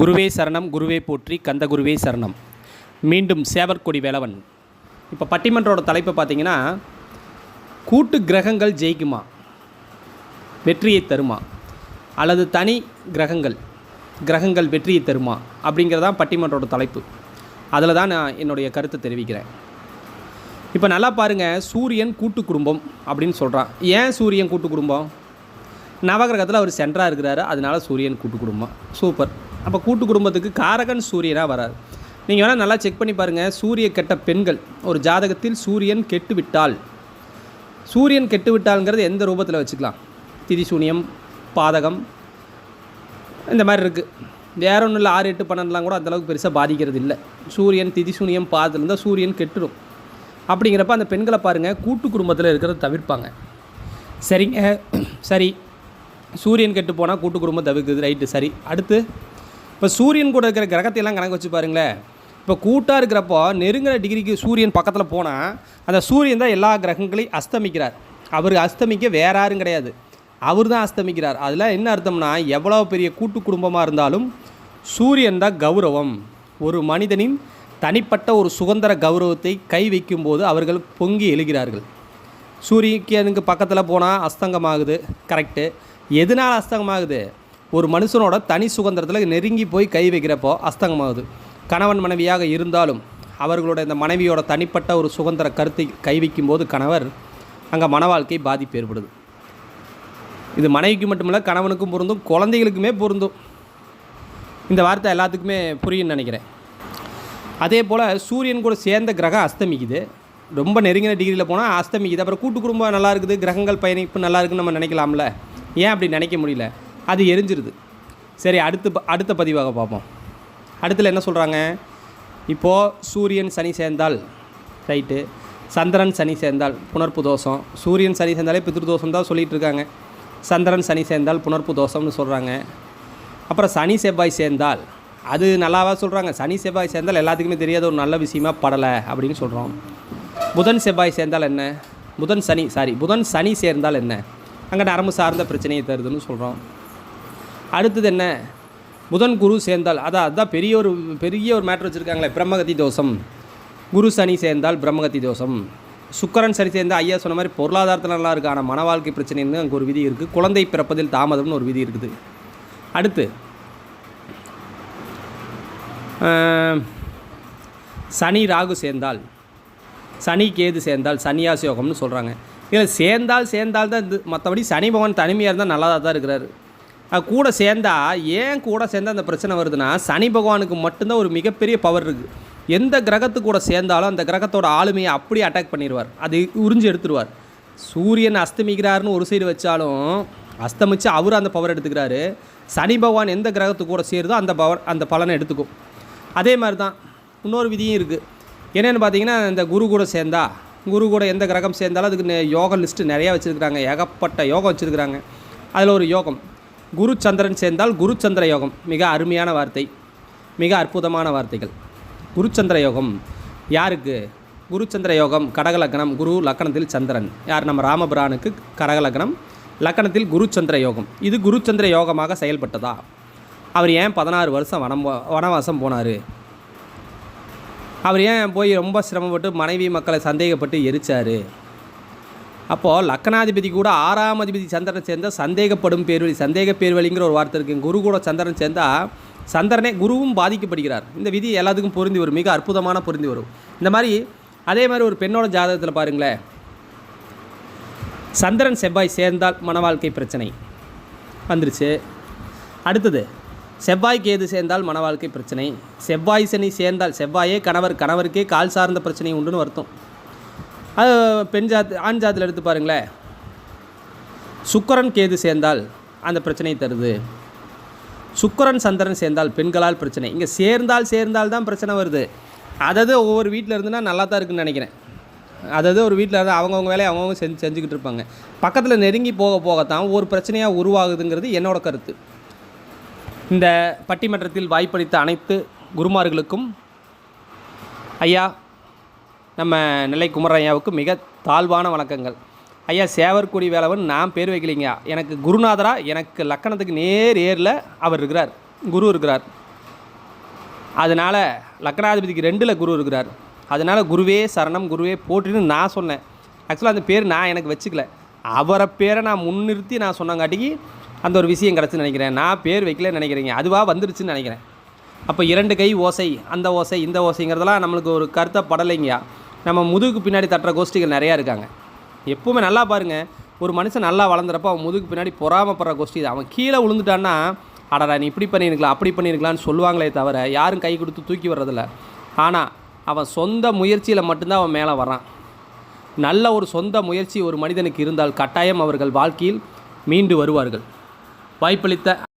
குருவே சரணம் குருவே போற்றி கந்த குருவே சரணம். மீண்டும் சேவற்கொடி வேலவன். இப்போ பட்டிமன்றோட தலைப்பு பார்த்தீங்கன்னா கூட்டு கிரகங்கள் ஜெயிக்குமா? வெற்றியை தருமா? அல்லது தனி கிரகங்கள் கிரகங்கள் வெற்றியை தருமா? அப்படிங்கிறதான் பட்டிமன்றோட தலைப்பு. அதில் தான் நான் என்னுடைய கருத்தை தெரிவிக்கிறேன். இப்போ நல்லா பாருங்கள் சூரியன் கூட்டு குடும்பம் அப்படின்னு சொல்கிறான் ஏன் சூரியன் கூட்டு குடும்பம்? நவகிரகத்தில் அவர் சென்ட்ராக இருக்கிறாரு அதனால சூரியன் கூட்டு குடும்பம். சூப்பர். அப்போ கூட்டு குடும்பத்துக்கு காரகன் சூரியனாக வராது நீங்கள் வேணால் நல்லா செக் பண்ணி பாருங்கள் சூரிய கெட்ட பெண்கள். ஒரு ஜாதகத்தில் சூரியன் கெட்டு விட்டால் சூரியன் கெட்டுவிட்டால்ங்கிறது எந்த ரூபத்தில் வச்சுக்கலாம்? திதிசூனியம் பாதகம் இந்த மாதிரி இருக்குது வேற ஒன்றும் இல்லை ஆறு எட்டு பன்னெண்டுலாம் கூட அந்தளவுக்கு பெருசாக பாதிக்கிறது இல்லை. சூரியன் திதிசூனியம் பாதத்தில் இருந்தால் சூரியன் கெட்டுடும் அப்படிங்கிறப்ப அந்த பெண்களை பாருங்கள் கூட்டு குடும்பத்தில் இருக்கிறத தவிர்ப்பாங்க. சரிங்க சரி. சூரியன் கெட்டு போனால் கூட்டு குடும்பம் தவிர்க்குது ரைட்டு சரி. அடுத்து இப்போ சூரியன் கூட இருக்கிற கிரகத்தையெல்லாம் கணக்கு வச்சு பாருங்களேன். இப்போ கூட்டாக இருக்கிறப்போ நெருங்கிற டிகிரிக்கு சூரியன் பக்கத்தில் போனால் அந்த சூரியன் தான் எல்லா கிரகங்களையும் அஸ்தமிக்கிறார். அவர் அஸ்தமிக்க வேற யாரும் கிடையாது. அவர் தான் அஸ்தமிக்கிறார். அதில் என்ன அர்த்தம்னா எவ்வளோ பெரிய கூட்டு குடும்பமாக இருந்தாலும் சூரியன் தான் கௌரவம். ஒரு மனிதனின் தனிப்பட்ட ஒரு சுதந்திர கௌரவத்தை கை வைக்கும்போது அவர்கள் பொங்கி எழுகிறார்கள். சூரியனுக்கு பக்கத்தில் போனால் அஸ்தங்கமாகுது. கரெக்டு எதனால் அஸ்தங்கமாகுது? ஒரு மனுஷனோட தனி சுதந்திரத்தில் நெருங்கி போய் கை வைக்கிறப்போ அஸ்தங்கமாகுது. கணவன் மனைவியாக இருந்தாலும் அவர்களோட இந்த மனைவியோட தனிப்பட்ட ஒரு சுதந்திர கருத்தை கை வைக்கும்போது கணவர் அங்கே மன வாழ்க்கை பாதிப்பு ஏற்படுது. இது மனைவிக்கு மட்டுமல்ல கணவனுக்கும் பொருந்தும் குழந்தைகளுக்குமே பொருந்தும். இந்த வார்த்தை எல்லாத்துக்குமே புரியும்னு நினைக்கிறேன். அதே போல் சூரியன் கூட சேர்ந்த கிரகம் அஸ்தமிக்குது. ரொம்ப நெருங்கின டிகிரியில் போனால் அஸ்தமிக்குது. அப்புறம் கூட்டு குடும்பம் நல்லா இருக்குது கிரகங்கள் பயணிப்பு நல்லா இருக்குன்னு நம்ம நினைக்கலாம்ல? ஏன் அப்படி நினைக்க முடியல? அது எரிஞ்சிருது. சரி அடுத்து ப- அடுத்த பதிவாக பார்ப்போம். அடுத்தில் என்ன சொல்கிறாங்க இப்போது சூரியன் சனி சேர்ந்தால் ரைட்டு. சந்திரன் சனி சேர்ந்தால் புணர்ப்பு தோஷம். சூரியன் சனி சேர்ந்தாலே பித்ரு தோஷம் தான் சொல்லிகிட்டு இருக்காங்க. சந்திரன் சனி சேர்ந்தால் புணர்ப்பு தோஷம்னு சொல்கிறாங்க அப்புறம் சனி செவ்வாய் சேர்ந்தால் அது நல்லாவா சொல்கிறாங்க சனி செவ்வாய் சேர்ந்தால் எல்லாத்துக்குமே தெரியாத ஒரு நல்ல விஷயமா படலை அப்படின்னு சொல்கிறோம் புதன் செவ்வாய் சேர்ந்தால் என்ன? புதன் சனி சாரி புதன் சனி சேர்ந்தால் என்ன? அங்கே நரம்பு சார்ந்த பிரச்சனையை தருதுன்னு சொல்கிறோம் அடுத்தது என்ன? புதன் குரு சேர்ந்தால் அதான் அதான் பெரிய ஒரு பெரிய ஒரு மேட்ரு வச்சுருக்காங்களே பிரம்மகத்தி தோஷம். குரு சனி சேர்ந்தால் பிரம்மகத்தி தோஷம். சுக்கரன் சனி சேர்ந்தால் ஐயா சொன்ன மாதிரி பொருளாதாரத்தில் நல்லா இருக்குது ஆனால் மன வாழ்க்கை பிரச்சனைன்னு அங்கே ஒரு விதி இருக்குது குழந்தை பிறப்பதில் தாமதம்னு ஒரு விதி இருக்குது. அடுத்து சனி ராகு சேர்ந்தால் சனி கேது சேர்ந்தால் சன்னியாசி யோகம்னு சொல்கிறாங்க இதில் சேர்ந்தால் சேர்ந்தால் தான் இது மற்றபடி சனி பகவான் தனிமையாக இருந்தால் நல்லா தான் இருக்கிறாரு. கூட சேர்ந்தா ஏன் கூட சேர்ந்தா அந்த பிரச்சனை வருதுன்னா சனி பகவானுக்கு மட்டும்தான் ஒரு மிகப்பெரிய பவர் இருக்குது எந்த கிரகத்து கூட சேர்ந்தாலும் அந்த கிரகத்தோட ஆளுமையை அப்படியே அட்டாக் பண்ணிடுவார் அது உறிஞ்சு எடுத்துருவார். சூரியன் அஸ்தமிக்கிறாருன்னு ஒரு சைடு வச்சாலும் அஸ்தமித்து அவர் அந்த பவர் எடுத்துக்கிறாரு. சனி பகவான் எந்த கிரகத்து கூட சேருதோ அந்த பவர் அந்த பலனை எடுத்துக்கும். அதே மாதிரி தான் இன்னொரு விதியும் இருக்குது என்னென்னு பார்த்தீங்கன்னா இந்த குரு கூட சேர்ந்தா குரு கூட எந்த கிரகம் சேர்ந்தாலும் அதுக்கு யோகா லிஸ்ட்டு நிறையா வச்சுருக்கிறாங்க. ஏகப்பட்ட யோகம் வச்சுருக்கிறாங்க. அதில் ஒரு யோகம். குரு சந்திரன் சேர்ந்தால் குரு சந்திர யோகம் மிக அருமையான வார்த்தை. மிக அற்புதமான வார்த்தைகள். குருச்சந்திர யோகம் யாருக்கு? குருச்சந்திர யோகம் கடக லக்னம் குரு லக்கணத்தில் சந்திரன். யார்? நம்ம ராமபுரானுக்கு கடக லக்னம் லக்கணத்தில் குருச்சந்திர யோகம் இது குருச்சந்திர யோகமாக செயல்பட்டதா? அவர் ஏன் பதினாறு வருஷம் வனம் வனவாசம் போனார்? அவர் ஏன் போய் ரொம்ப சிரமப்பட்டு மனைவி மக்களை சந்தேகப்பட்டு எரிச்சார்? அப்போது லக்கணாதிபதி கூட ஆறாம் அதிபதி சந்திரன் சேர்ந்தால் சந்தேகப்படும் பேர்வழி சந்தேக பேர்வழிங்கிற ஒரு வார்த்தை இருக்குது குரு கூட சந்திரன் சேர்ந்தால் சந்திரனே குருவும் பாதிக்கப்படுகிறார். இந்த விதி எல்லாத்துக்கும் பொருந்தி வரும். மிக அற்புதமான பொருந்தி வரும். இந்த மாதிரி அதே மாதிரி ஒரு பெண்ணோட ஜாதகத்தில் பாருங்களேன். சந்திரன் செவ்வாய் சேர்ந்தால் மன வாழ்க்கை பிரச்சனை. வந்துருச்சு. அடுத்தது செவ்வாய் கேது சேர்ந்தால் மன வாழ்க்கை பிரச்சனை. செவ்வாய் சனி சேர்ந்தால் செவ்வாயே கணவர் கணவருக்கே கால் சார்ந்த பிரச்சனை உண்டுன்னு வருத்தம். அது பெண் ஜாத் ஆண் ஜாத்தில் எடுத்து பாருங்களேன். சுக்கரன் கேது சேர்ந்தால் அந்த பிரச்சனையை தருது. சுக்கரன் சந்திரன் சேர்ந்தால் பெண்களால் பிரச்சனை. இங்கே சேர்ந்தால் சேர்ந்தால் தான் பிரச்சனை வருது. அதது ஒவ்வொரு வீட்டில் இருந்துன்னா நல்லா தான் இருக்குன்னு நினைக்கிறேன். அதாவது ஒரு வீட்டில் இருந்து அவங்கவுங்க வேலையை அவங்கவுங்க செஞ்சு செஞ்சுக்கிட்டு இருப்பாங்க. பக்கத்தில் நெருங்கி போக போகத்தான் ஒரு பிரச்சனையாக உருவாகுதுங்கிறது என்னோட கருத்து. இந்த பட்டிமன்றத்தில் வாய்ப்பளித்த அனைத்து குருமார்களுக்கும் ஐயா நம்ம நெல்லை குமரையாவுக்கு மிக தாழ்வான வணக்கங்கள். ஐயா சேவர்குடி வேலவன் நான் பேர் வைக்கலைங்க. எனக்கு குருநாதரா எனக்கு லக்கணத்துக்கு நேர் ஏரில் அவர் இருக்கிறார். குரு இருக்கிறார். அதனால் லக்கணாதிபதிக்கு ரெண்டில் குரு இருக்கிறார். அதனால் குருவே சரணம் குருவே போட்டுன்னு நான் சொன்னேன். ஆக்சுவலாக அந்த பேர் நான் எனக்கு வச்சுக்கல. அவரை பேரை நான் முன்னிறுத்தி நான் சொன்னங்காட்டிக்கு அந்த ஒரு விஷயம் கிடச்சுன்னு நினைக்கிறேன். நான் பேர் வைக்கலன்னு நினைக்கிறீங்க. அதுவாக வந்துருச்சுன்னு நினைக்கிறேன். அப்போ இரண்டு கை ஓசை அந்த ஓசை இந்த ஓசைங்கிறதெல்லாம் நம்மளுக்கு ஒரு கருத்தை படலைங்கயா நம்ம முதுகுக்கு பின்னாடி தட்டுற கோஷ்டிகள் நிறையா இருக்காங்க. எப்போவுமே நல்லா பாருங்கள் ஒரு மனுஷன் நல்லா வளர்ந்துறப்ப அவன் முதுகுக்கு பின்னாடி பொறாமப்படுற கோஷ்டி அவன் கீழே விழுந்துட்டான்னா அடடா நீ இப்படி பண்ணியிருக்கலாம் அப்படி பண்ணியிருக்கலாம்னு சொல்லுவாங்களே தவிர யாரும் கை கொடுத்து தூக்கி வர்றதில்ல. ஆனால் அவன் சொந்த முயற்சியில் மட்டும்தான் அவன் மேலே வரான் நல்ல ஒரு சொந்த முயற்சி ஒரு மனிதனுக்கு இருந்தால் கட்டாயம் அவர்கள் வாழ்க்கையில் மீண்டு வருவார்கள். வாய்ப்பளித்த